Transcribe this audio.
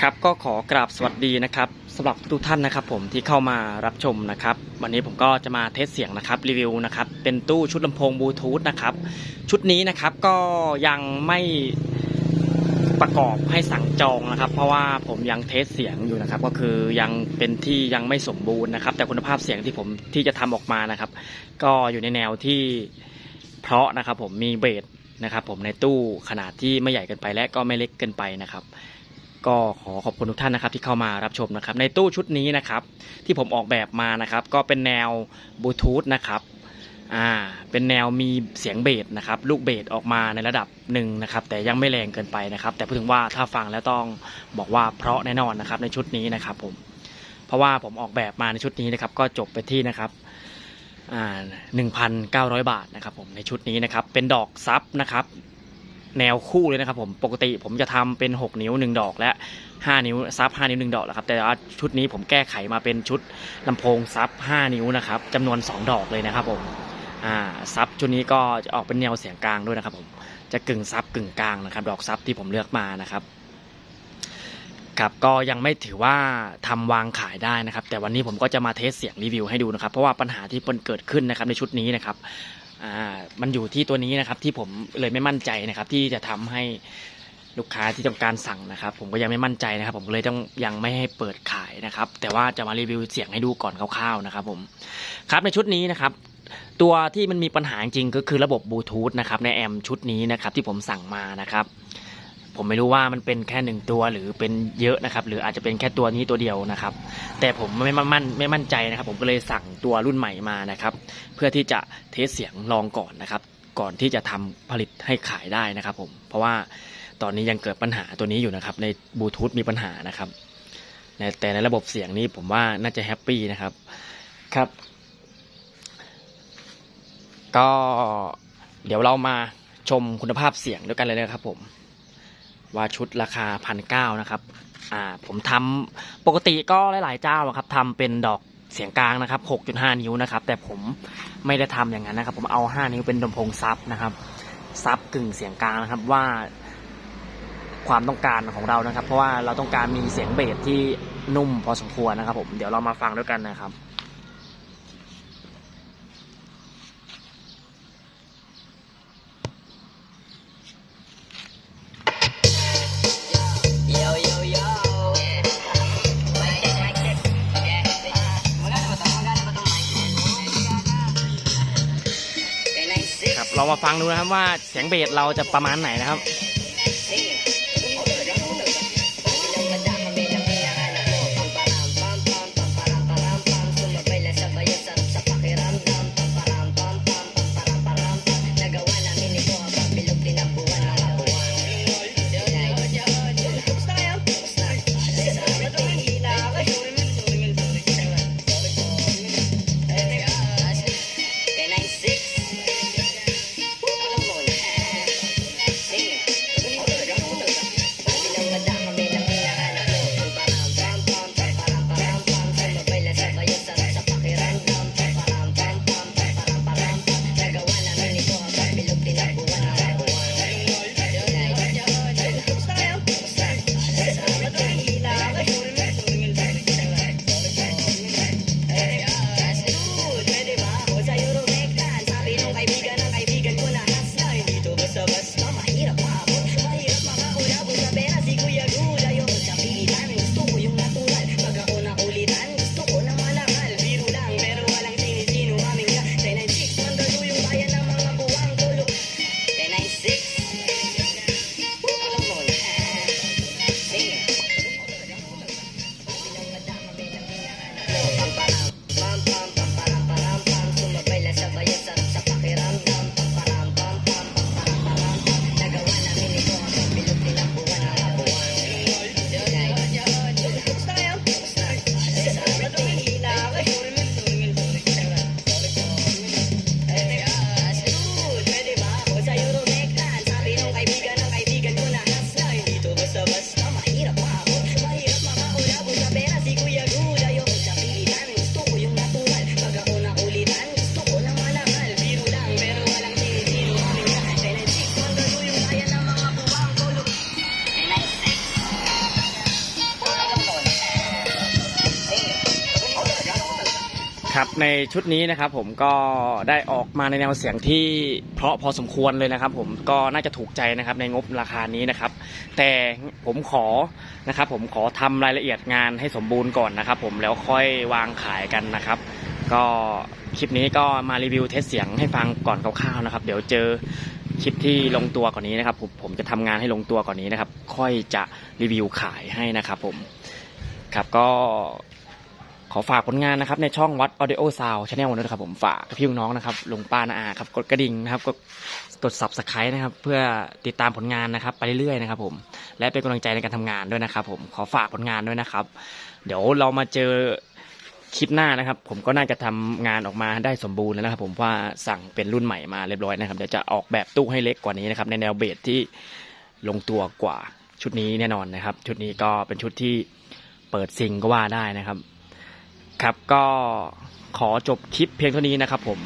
ครับก็ขอกราบสวัสดีนะครับสำหรับทุกท่านนะครับ ผมที่เข้ามารับชมนะครับ วันนี้ผมก็จะมาเทสเสียงนะครับรีวิวนะครับเป็นตู้ชุดลำโพงบลูทูธนะครับชุดนี้นะครับก็ยังไม่ประกอบให้สั่งจองนะครับ เพราะว่าผมยังเทสเสียงอยู่นะครับ ก็คือยังเป็นที่ยังไม่สมบูรณ์นะครับ แต่คุณภาพเสียงที่ผมที่จะทำออกมานะครับ ก็อยู่ในแนวที่เพราะนะครับ ผมมีเบสนะครับ ผมในตู้ขนาดที่ไม่ใหญ่เกินไปและก็ไม่เล็กเกินไปนะครับ ก็ขอขอบคุณทุกท่านนะครับที่เข้ามารับชมนะครับในตู้ชุดนี้นะครับที่ผมออกแบบมานะครับก็เป็นแนวบลูทูธนะครับอ่าเป็นแนวมีเสียงเบสนะครับลูกเบสออกมาในระดับหนึ่งนะครับแต่ยังไม่แรงเกินไปนะครับ แต่พูดถึงว่าถ้าฟังแล้วต้องบอกว่าเพราะแน่นอนนะครับในชุดนี้นะครับผมเพราะว่าผมออกแบบมาในชุดนี้นะครับก็จบไปที่นะครับอ่าหนึ่งพันเก้าร้อยบาทนะครับผมในชุดนี้นะครับเป็นดอกซับนะครับ แนวคู่เลยนะครับผมปกติผมจะทำเป็น 6 นิ้ว 1 ดอกและ 5 นิ้วซับ 5 นิ้ว 1 ดอกแหละครับ แต่ว่าชุดนี้ผมแก้ไขมาเป็นชุดลำโพงซับ 5 นิ้วนะครับจำนวน 2 ดอกเลยนะครับผมอ่าซับชุดนี้ก็จะออกเป็นแนวเสียงกลางด้วยนะครับผมจะกึ่งซับกึ่งกลางนะครับ ดอกซับที่ผมเลือกมานะครับครับก็ยังไม่ถือว่าทำวางขายได้นะครับ แต่วันนี้ผมก็จะมาเทสเสียงรีวิวให้ดูนะครับ เพราะว่าปัญหาที่มันเกิดขึ้นนะครับในชุดนี้นะครับ อ่ามันอยู่ที่ตัวนี้นะครับ ที่ผมเลยไม่มั่นใจนะครับ ที่จะทำให้ลูกค้าที่ต้องการสั่งนะครับ ผมก็ยังไม่มั่นใจนะครับ ผมเลยต้องยังไม่ให้เปิดขายนะครับ แต่ว่าจะมารีวิวเสียงให้ดูก่อนคร่าวๆนะครับ ผมครับในชุดนี้นะครับตัวที่มันมีปัญหาจริงก็คือระบบบลูทูธนะครับในแอมชุดนี้นะครับที่ผมสั่งมานะครับ ผมไม่รู้ว่ามันเป็นแค่หนึ่งตัวหรือเป็นเยอะนะครับ หรืออาจจะเป็นแค่ตัวนี้ตัวเดียวนะครับ แต่ผมไม่มั่นไม่มั่นใจนะครับ ผมก็เลยสั่งตัวรุ่นใหม่มานะครับ เพื่อที่จะเทสเสียงลองก่อนนะครับ ก่อนที่จะทำผลิตให้ขายได้นะครับ ผมเพราะว่าตอนนี้ยังเกิดปัญหาตัวนี้อยู่นะครับ ในบลูทูธมีปัญหานะครับแต่ในระบบเสียงนี้ผมว่าน่าจะแฮปปี้นะครับครับ ก็เดี๋ยวเรามาชมคุณภาพเสียงด้วยกันเลยนะครับผม ว่าชุดราคาพันเก้านะครับอ่าผมทำปกติก็หลายๆเจ้าอะครับทำเป็นดอกเสียงกลางนะครับ6.5 นิ้วนะครับ แต่ผมไม่ได้ทำอย่างนั้นนะครับ ผมเอา 5 นิ้วเป็นลำโพงซับนะครับซับกึ่งเสียงกลางนะครับว่าความต้องการของเรานะครับ เพราะว่าเราต้องการมีเสียงเบสที่นุ่มพอสมควรนะครับ ผมเดี๋ยวเรามาฟังด้วยกันนะครับ เรามาฟังดูนะครับว่าเสียงเบสเราจะประมาณไหนนะครับ ครับในชุดนี้นะครับผมก็ได้ออกมาในแนวเสียงที่เพราะพอสมควรเลยนะครับผมก็น่าจะถูกใจนะครับในงบราคานี้นะครับ แต่ผมขอนะครับผมขอทำรายละเอียดงานให้สมบูรณ์ก่อนนะครับ ผมแล้วค่อยวางขายกันนะครับ ก็คลิปนี้ก็มารีวิวเทสเสียงให้ฟังก่อนคร่าวๆนะครับ เดี๋ยวเจอคลิปที่ลงตัวก่อนนี้นะครับผมผมจะทำงานให้ลงตัวก่อนนี้นะครับ ค่อยจะรีวิวขายให้นะครับ ผมครับก็ ขอฝากผลงานนะครับในช่องวัด Audio Sound Channel ด้วยนะครับผมฝากพี่น้องนะครับลุงป้านาอาครับกดกระดิ่งนะครับกดกด subscribe นะครับเพื่อติดตามผลงานนะครับไปเรื่อยๆนะครับผมและเป็นกำลังใจในการทำงานด้วยนะครับผมขอฝากผลงานด้วยนะครับ เดี๋ยวเรามาเจอคลิปหน้านะครับ ผมก็น่าจะทำงานออกมาได้สมบูรณ์แล้วนะครับผมว่าสั่งเป็นรุ่นใหม่มาเรียบร้อยนะครับเดี๋ยวจะออกแบบตู้ให้เล็กกว่านี้นะครับในแนวเบสที่ลงตัวกว่าชุดนี้แน่นอนนะครับ ชุดนี้ก็เป็นชุดที่เปิดซิงก็ว่าได้นะครับ ครับก็ขอจบคลิปเพียงเท่านี้นะครับผม